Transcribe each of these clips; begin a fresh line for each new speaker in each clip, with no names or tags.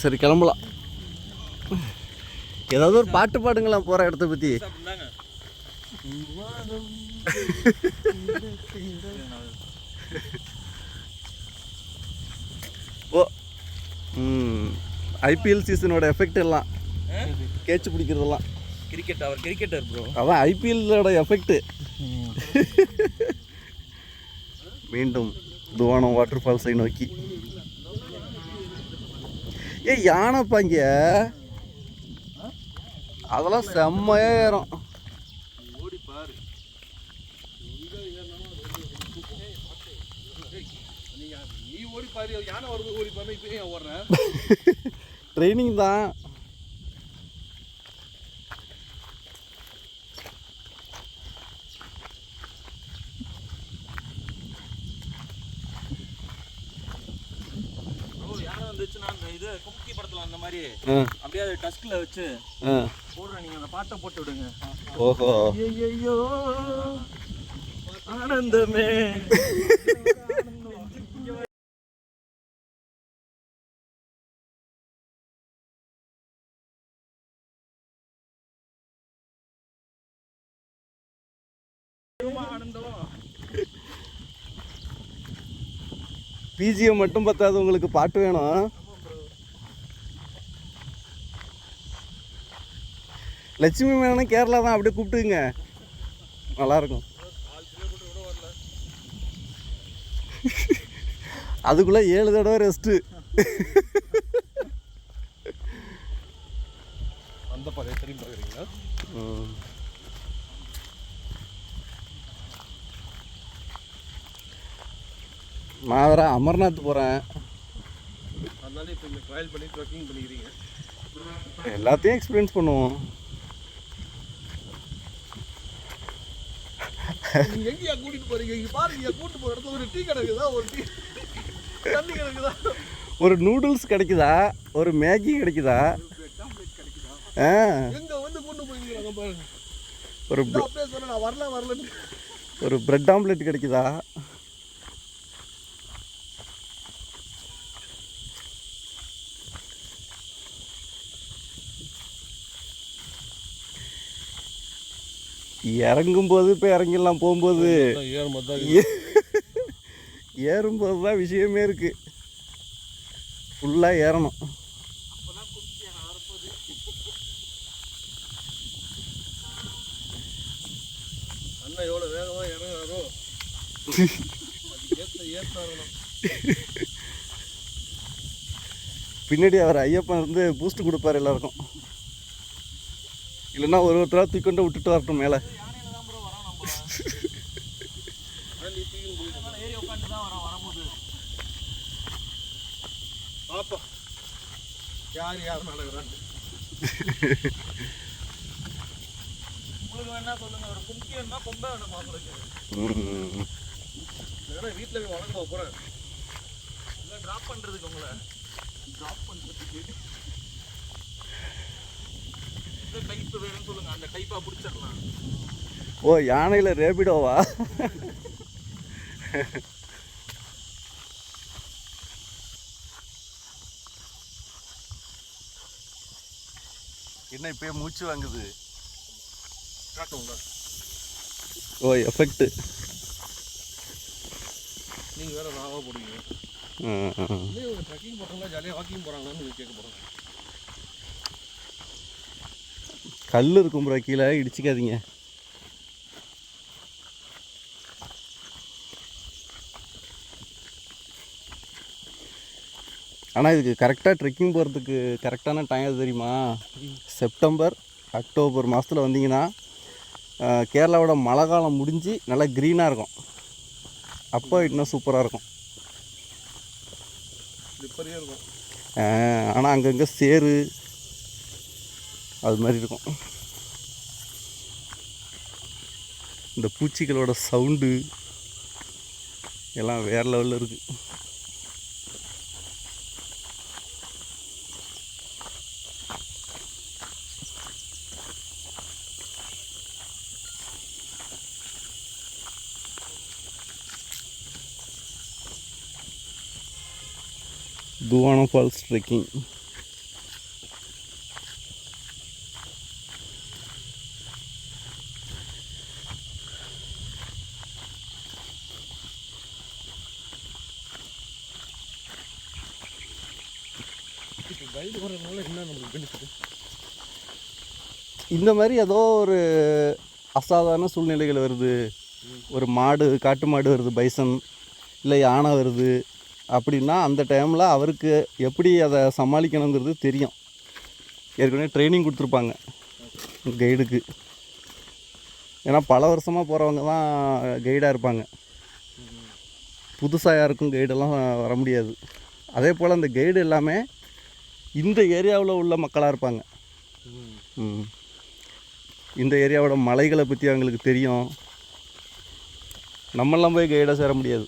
சரி கிளம்பலாம். ஏதாவது ஒரு பாட்டு பாடுங்களேன் போகிற இடத்த பற்றி ஓ ம் ஐபிஎல் சீசனோட எஃபெக்ட் எல்லாம். கேட்ச் பிடிக்கிறதெல்லாம்.
கிரிக்கெட் அவர் கிரிக்கெட்டர் ப்ரோ
அதான் ஐபிஎல்லோட எஃபெக்ட் மீண்டும் துவானம் வாட்டர் ஃபால்ஸை நோக்கி. ஏ யானைப்பா இங்க? அதெல்லாம் செம்மையா ஏறும்.
ஓடி பாரு நீ ஓடி பாரு யானை வருது ஓடி பாரு இப்போ ஏன் ஓடுறேன்
ட்ரைனிங் தான்
ப்ரோ யானை வந்துச்சுன்னா அந்த இது கும்கி படத்துல அந்த மாதிரி
ஆ
அப்படியே அது டஸ்க்ல வச்சு
ஆ.
போடுறேன் நீங்க அந்த பாட்டை போட்டு விடுங்க.
ஓஹோ.
ஐயோ ஆனந்தமே. ஆனந்தம்.
பிஜிஎம் மட்டும் பத்தாது உங்களுக்கு பாட்டு வேணும். லட்சுமி மேனன் கேரளா தான் அப்படியே கூப்பிட்டுங்க நல்லா இருக்கும் அதுக்குள்ள ஏழு தடவை ரெஸ்ட்டு
அந்த பழைய திரும்பி பார்க்குறீங்களா?
நான் வேற அமர்நாத் போகிறேன்
அதனால இப்போ இங்கே ட்ரையல் பண்ணி ட்ரெக்கிங் பண்ணிக்கிறீங்க.
எல்லாத்தையும் எக்ஸ்பீரியன்ஸ் பண்ணுவோம்.
நீங்க எங்கேயா கூட்டிட்டு போறீங்க? இங்க பாருங்க கூட்டிட்டு போற இடத்துல ஒரு டீ கிடக்குதா? ஒரு டீ தண்ணி கிடக்குதா?
ஒரு நூடுல்ஸ் கிடைக்குதா? ஒரு மேகி கிடைக்குதா? ஆ.
எங்க வந்து கொண்டு போயிருக்கிறாங்க பாருங்க.
ஒரு
அப்படியே சொன்னேன் நான் வரல வரலன்னு.
ஒரு பிரெட் ஆம்லெட் கிடைக்குதா? இறங்கும்போது இப்போ இறங்கிடலாம் போகும்போது ஏறும்போது தான் விஷயமே இருக்கு. ஃபுல்லாக ஏறணும்.
அண்ணன் எவ்வளோ வேகமாக இறங்குறாரோ
பின்னாடி அவர் ஐயப்பன் இருந்து பூஸ்ட் கொடுப்பாரு எல்லாருக்கும். இல்லைன்னா ஒரு ஒருத்தராக தூக்கி விட்டுட்டு வரட்டும் மேலே.
ஏறி உட்காந்து தான் யார் யார் நடக்கிறான்னு உங்களுக்கு வேணா சொல்லுங்க ஒரு கும்கி வேணுமா கொம்பை வேணுமா உங்களுக்கு வீட்டில் போய் வளர்க்க போகிறேன் இல்லை ட்ராப் பண்ணுறதுக்கு உங்களை ட்ராப் பண்ணுறதுக்கு டைப் வேணும்னு சொல்லுங்க. அந்த டைப்பாக பிடிச்சிடலாம்.
ஓ யானையில் ரேபிடோவா என்ன இப்பயே மூச்சு வாங்குது? ஓ எஃபெக்ட்
நீங்கள் வேறு ராவாக போடுவீங்க. ட்ரெக்கிங் போகிறாங்களா ஜாலியாக வாக்கிங் போகிறாங்களான்னு கேட்க போகிறாங்க
கல் இருக்கும் ப்ரோ கீழே. இடிச்சிக்காதீங்க. ஆனால் இதுக்கு கரெக்டாக ட்ரெக்கிங் போகிறதுக்கு கரெக்டான டைம் தெரியுமா? செப்டம்பர் அக்டோபர் மாதத்தில் வந்தீங்கன்னா கேரளாவோட மழை காலம் முடிஞ்சு நல்லா க்ரீனாக இருக்கும். அப்போ இன்னும் சூப்பராக இருக்கும்.
இருக்கும்.
ஆனால் அங்கங்கே சேறு அது மாதிரி இருக்கும். இந்த பூச்சிகளோட சவுண்டு எல்லாம் வேறு லெவலில் இருக்குது துவானம் ஃபால்ஸ் ட்ரெக்கிங்
கைடு வர்றதுனால என்ன நம்மளுக்கு பெனிஃபிட்
இந்த மாதிரி ஏதோ ஒரு அசாதாரண சூழ்நிலைகள் வருது. ஒரு மாடு காட்டு மாடு வருது பைசன் இல்லை யானை வருது. அப்படின்னா அந்த டைமில் அவருக்கு எப்படி அதை சமாளிக்கணுங்கிறது தெரியும். ஏற்கனவே ட்ரைனிங் கொடுத்துருப்பாங்க கைடுக்கு ஏன்னா பல வருஷமாக போகிறவங்க தான் கைடாக இருப்பாங்க. புதுசாக யாருக்கும் கைடெல்லாம் வர முடியாது. அதே போல் அந்த கைடு எல்லாமே இந்த ஏரியாவில் உள்ள மக்களாக இருப்பாங்க. இந்த ஏரியாவோட மலைகளை பற்றி அவங்களுக்கு தெரியும். நம்மளாம் போய் கைடாக சேர முடியாது.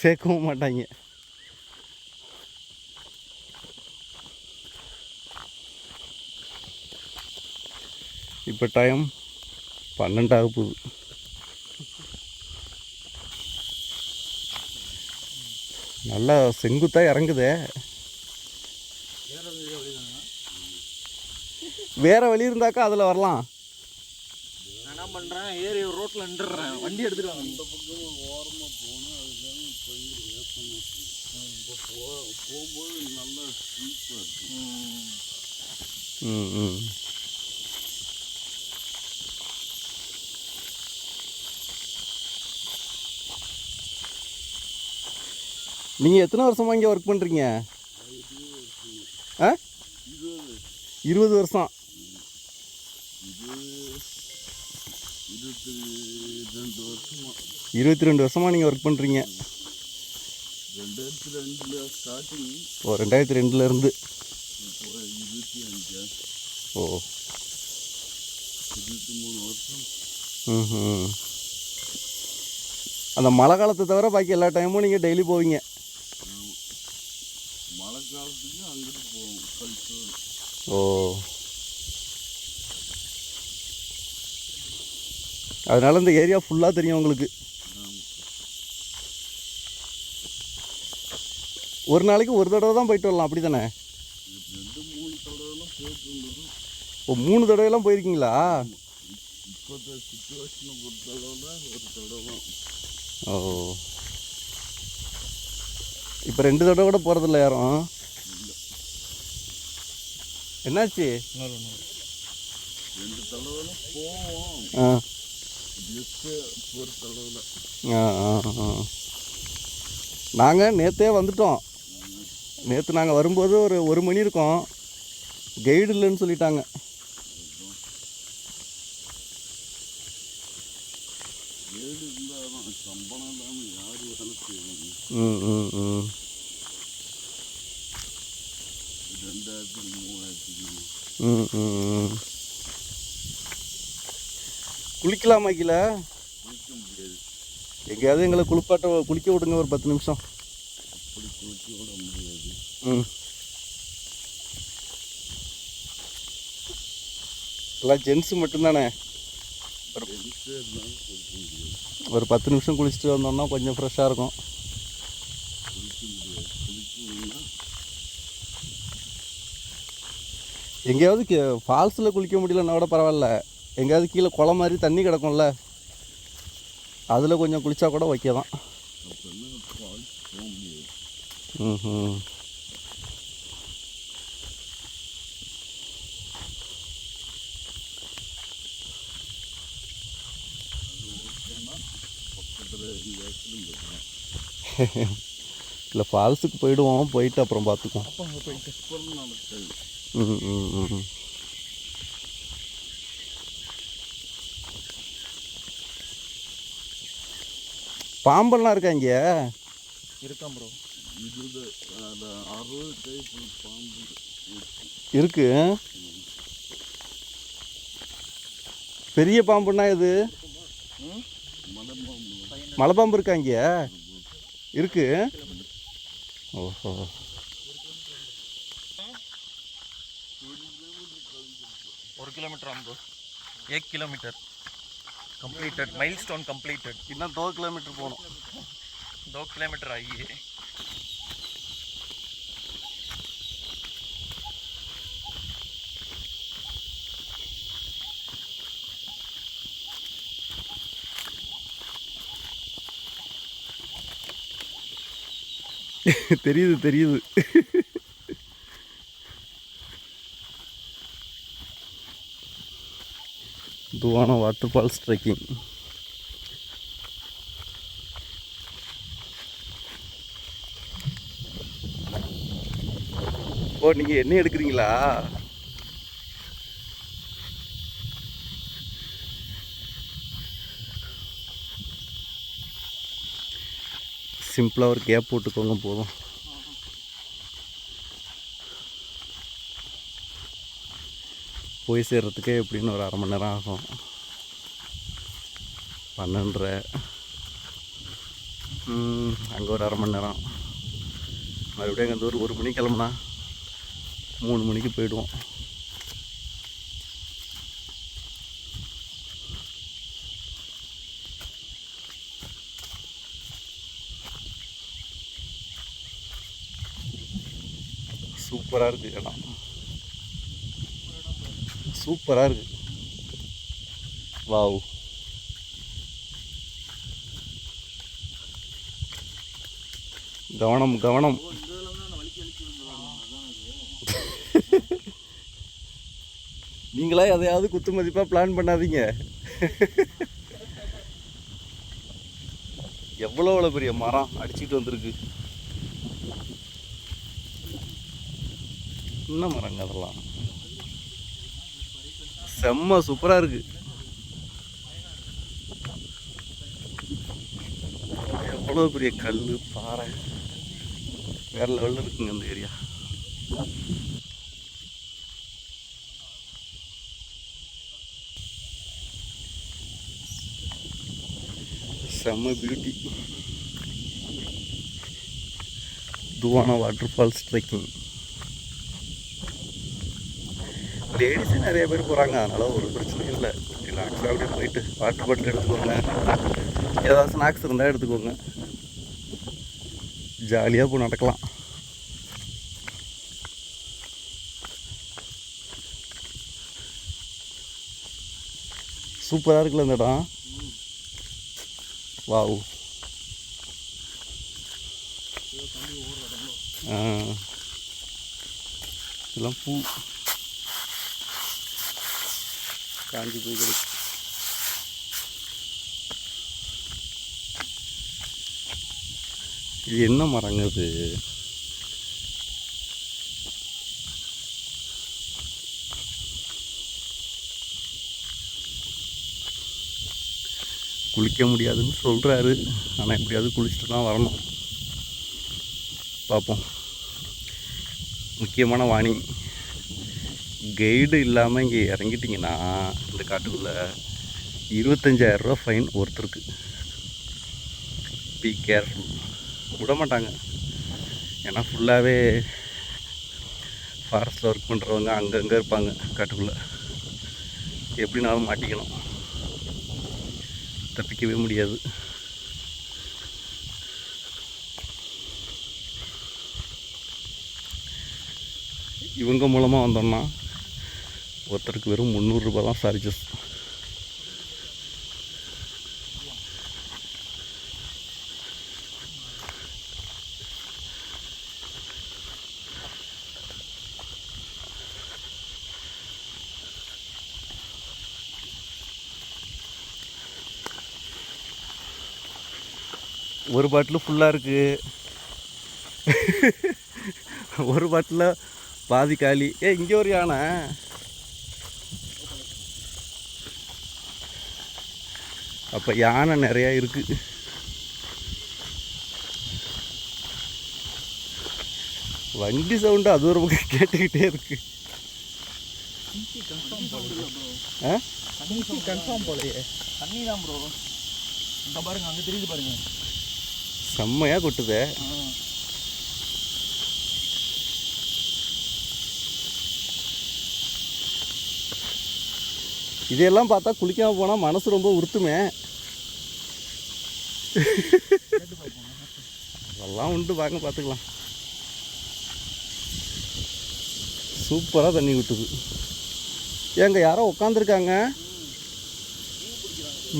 சேர்க்கவும் மாட்டாங்க. இப்போ டைம் பன்னெண்டாக போகுது. நல்லா செங்குத்தாக இறங்குதே. வேற வழி இருந்தாக்கா அதில் வரலாம்.
என்ன பண்ணுறேன் ஏறி ரோட்டில் நின்றுறேன் வண்டி எடுத்துட்டு வாங்க. இந்த பக்கம் ஓரமாக போகணும் இப்போ போகும்போது நல்லா
ம் ம். நீங்கள் எத்தனை வருஷமாக இங்கே ஒர்க் பண்ணுறீங்க ஆ? இருபது வருஷம்.
இருபத்தி ரெண்டு வருஷமா
வருஷமாக நீங்கள் ஒர்க் பண்ணுறீங்க
ரெண்டாயிரத்தி
ஓ ரெண்டாயிரத்தி ரெண்டுலேருந்து ஓ. ம் அந்த மழை காலத்தை தவிர பாக்கி எல்லா டைமும் நீங்கள் டெய்லி போவீங்க.
அங்கிட்டு போவோம்
ஓ. அதனால இந்த ஏரியா ஃபுல்லாக தெரியும் உங்களுக்கு. ஒரு நாளைக்கு ஒரு தடவை தான் போயிட்டு வரலாம் அப்படி தானே
மூணு தடவைலாம்
ஓ மூணு தடவைலாம் போயிருக்கீங்களா? ஓ. இப்போ ரெண்டு தடவை கூட போகிறதில்ல யாரும். என்னாச்சு? ஆ. நாங்கள் நேற்றே வந்துட்டோம். நேற்று நாங்கள் வரும்போது ஒரு ஒரு மணி இருக்கும். கைடு இல்லைன்னு சொல்லிட்டாங்க
ஏழு இருந்தால் தான் சம்பளம் இல்லாமல் யார் வேலை செய்வாங்க
ம் ம் ம்
ரெண்டாயிரத்தி மூவாயிரத்துக்கு
ம் ம் ம் குளிக்கலாமா கீழே
குளிக்க முடியாது
எங்கேயாவது எங்களை குளிப்பாட்ட குளிக்க விடுங்க ஒரு பத்து நிமிஷம்.
குளிக்க விட முடியாது
ம். எல்லாம் ஜென்ஸு மட்டும்தானே? ஒரு பத்து நிமிஷம் குளிச்சுட்டு வந்தோம்னா கொஞ்சம் ஃப்ரெஷ்ஷாக இருக்கும். எங்கேயாவது ஃபால்ஸில் குளிக்க முடியலன்னா கூட பரவாயில்ல. எங்கேயாவது கீழே குளம் மாதிரி தண்ணி கிடக்கும்ல அதில் கொஞ்சம் குளிச்சா கூட ஓகே தான். ம் இல்லை ஃபால்ஸுக்கு போயிடுவோம் போயிட்டு அப்புறம் பார்த்துக்குவோம் ம் ம் ம் பாம்பெல்லாம் இருக்கா இங்கே?
இருக்கான் ப்ரோ இருக்கு.
பெரிய பாம்புன்னா இது மலை பாம்பு இருக்கா இங்கே? இருக்கு. ஓஹோ.
ஒரு கிலோமீட்டர் ஐம்பது ஏக் kilometre completed milestone completed
இன்னும் தோ கிலோமீட்டர் போகணும்.
தோ கிலோமீட்டர் ஆகி.
தெரியுது தெரியுது. துவான வாட்டர் ஃபால்ஸ் ட்ரெக்கிங் ஓ நீங்கள் என்ன எடுக்கிறீங்களா? சிம்பிளாக ஒரு கேப் போட்டுக்கோங்க போதும். போய் சேர்றதுக்கே எப்படின்னு ஒரு அரை மணி நேரம் ஆகும். பன்னெண்டரை. அங்கே ஒரு அரை மணி நேரம். மறுபடியும் அங்கே ஒரு ஒரு மணிக்கு கிளம்புனா மூணு மணிக்கு போயிடுவோம். சூப்பராக இருக்குது இடம். சூப்பராக இருக்கு. வாவ். கவனம் கவனம். நீங்களா எதையாவது குத்து மதிப்பாக பிளான் பண்ணாதீங்க. எவ்வளோ அவ்வளோ பெரிய மரம் அடிச்சுட்டு வந்திருக்கு. என்ன மரங்க அதெல்லாம் செம்ம சூப்பராக இருக்கு. எவ்வளோ பெரிய கல் பாறை. வேற லெவலில் இருக்குங்க அந்த ஏரியா செம்ம பியூட்டி துவான வாட்டர் ஃபால்ஸ் ட்ரெக்கிங் லேடிஸே நிறைய பேர் போகிறாங்க அதனால் ஒரு பிரச்சனையும் இல்லை. ரிலாக்ஸாக அப்படியே போயிட்டு வாட்டர் பாட்டில் எடுத்துக்கோங்க. ஏதாவது ஸ்நாக்ஸ் இருந்தால் எடுத்துக்கோங்க. ஜாலியாக போய் நடக்கலாம். சூப்பராக இருக்குல்ல இந்த இடம். வாவ். இதெல்லாம் பூ. காஞ்சி போய் இது என்ன மரங்க இது? குளிக்க முடியாதுன்னு சொல்கிறாரு ஆனால் எப்படியாவது குளிச்சுட்டு தான் வரணும். பார்ப்போம். முக்கியமான வாணி. கைடு இல்லாமல் இங்கே இறங்கிட்டிங்கன்னா இந்த காட்டுக்குள்ளே இருபத்தஞ்சாயிரரூவா ஃபைன் ஒருத்தருக்கு. பி கேர்ஃபுல் விட மாட்டாங்க. ஏன்னா ஃபுல்லாகவே ஃபாரஸ்ட்டில் ஒர்க் பண்ணுறவங்க அங்கங்கே இருப்பாங்க காட்டுக்குள்ளே. எப்படினாலும் மாட்டிக்கணும். தப்பிக்கவே முடியாது. இவங்க மூலமாக வந்தோம்னா ஒருத்தருக்கு வெறும் முந்நூறுரூபா தான் சார்ஜஸ் ஒரு பாட்டில் ஃபுல்லாக இருக்குது ஒரு பாட்டில் பாதி காலி. ஏ இங்கே ஒரு யானை அப்போ யானை நிறையா இருக்குது வண்டி சவுண்டு அது ஒரு பக்கம் கேட்டுக்கிட்டே இருக்கு. ஆ?
கன்ஃபார்ம் போலையே தண்ணி தான் ப்ரோ பாருங்க அங்கே தெரியுது பாருங்க
செம்மையாக கொட்டுதே. இதையெல்லாம் பார்த்தா குளிக்காம போனால் மனசு ரொம்ப உறுத்துமே. அதெல்லாம் உண்டு வாங்க பார்த்துக்கலாம். சூப்பராக தண்ணி விட்டுது. ஏங்க யாரோ உட்காந்துருக்காங்க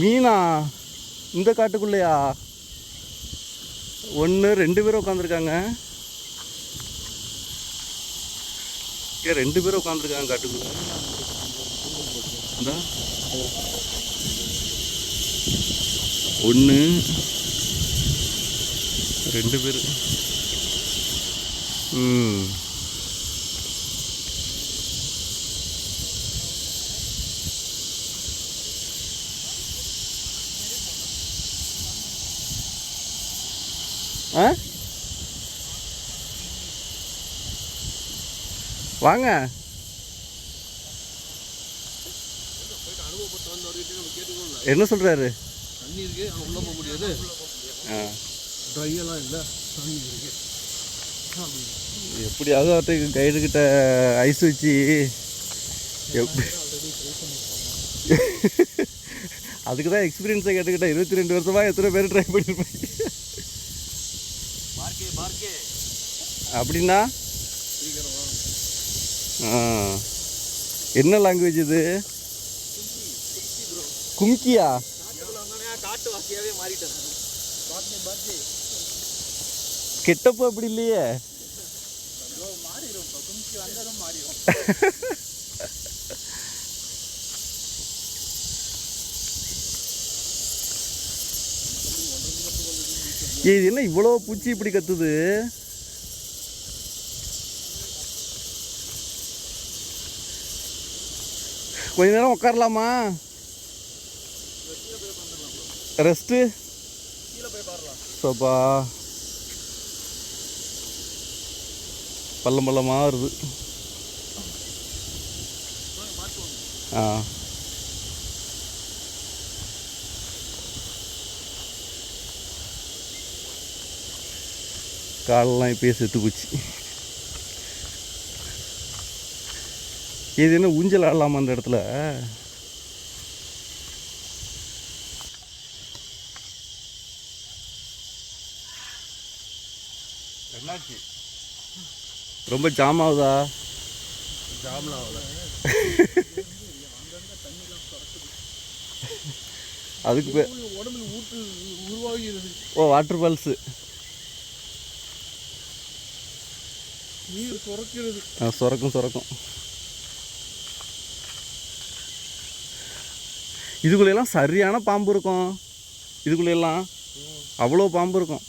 மீனா இந்த காட்டுக்குள்ளையா? ஒன்று ரெண்டு பேரும் உட்காந்துருக்காங்க ஏன் ரெண்டு பேரும் உட்காந்துருக்காங்க காட்டுக்குள்ள. ஒன்று ரெண்டு பேர். ம். ஆ? வாங்க. என்ன சொல்றாரு?
தண்ணி இருக்கு உள்ள போக முடியாது.
ஆ.
ட்ரையெல்லாம் இல்லை தண்ணி இருக்கு
எப்படியாவது அவர்கிட்ட கைடு கிட்ட ஐஸ் வச்சு எப்படி? அதுக்கு தான் எக்ஸ்பீரியன்ஸை கேட்டுக்கிட்டேன். இருபத்தி ரெண்டு வருஷமா எத்தனை பேர் ட்ரை பண்ணியிருப்பாங்க அப்படின்னா? என்ன லாங்குவேஜ் இது? கும்கியா?
காட்டு வாசியாவே மாறிட்டேன்
கெட்டப்பு அப்படி இல்லையே. இது என்ன இவ்வளோ பூச்சி இப்படி கத்துது? கொஞ்ச நேரம் உட்காரலாமா? ரெஸ்ட்டு சோப்பா பள்ளம் பள்ளமாக வருது ஆ. காலெல்லாம் இப்போயே செத்து போச்சு. இது என்ன ஊஞ்சல் ஆடலாமா அந்த இடத்துல
என்னாச்சு
ரொம்ப ஜாம் ஆகுதா? அதுக்கு ஓ வாட்டர் ஃபால்ஸு
நீர் சுரக்கிறது
சுரக்கும் சுரக்கும். இதுக்குள்ளெல்லாம் சரியான பாம்பு இருக்கும். இதுக்குள்ளெல்லாம் அவ்வளோ பாம்பு இருக்கும்.